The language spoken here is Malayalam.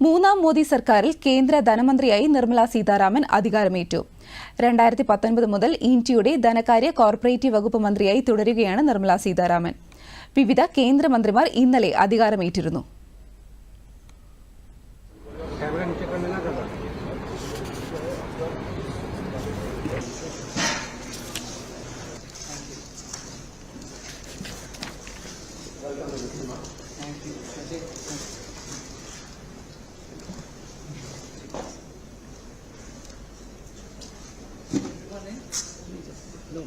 മൂന്നാം മോദി സർക്കാരിൽ കേന്ദ്ര ധനമന്ത്രിയായി നിർമ്മല സീതാരാമൻ അധികാരമേറ്റു രണ്ടായിരത്തി പത്തൊൻപത് മുതൽ ഇന്ത്യയുടെ ധനകാര്യ കോർപ്പറേറ്റീവ് വകുപ്പ് മന്ത്രിയായി തുടരുകയാണ് നിർമ്മല സീതാരാമൻ വിവിധ കേന്ദ്രമന്ത്രിമാർ ഇന്നലെ അധികാരമേറ്റിരുന്നു Thank you. No.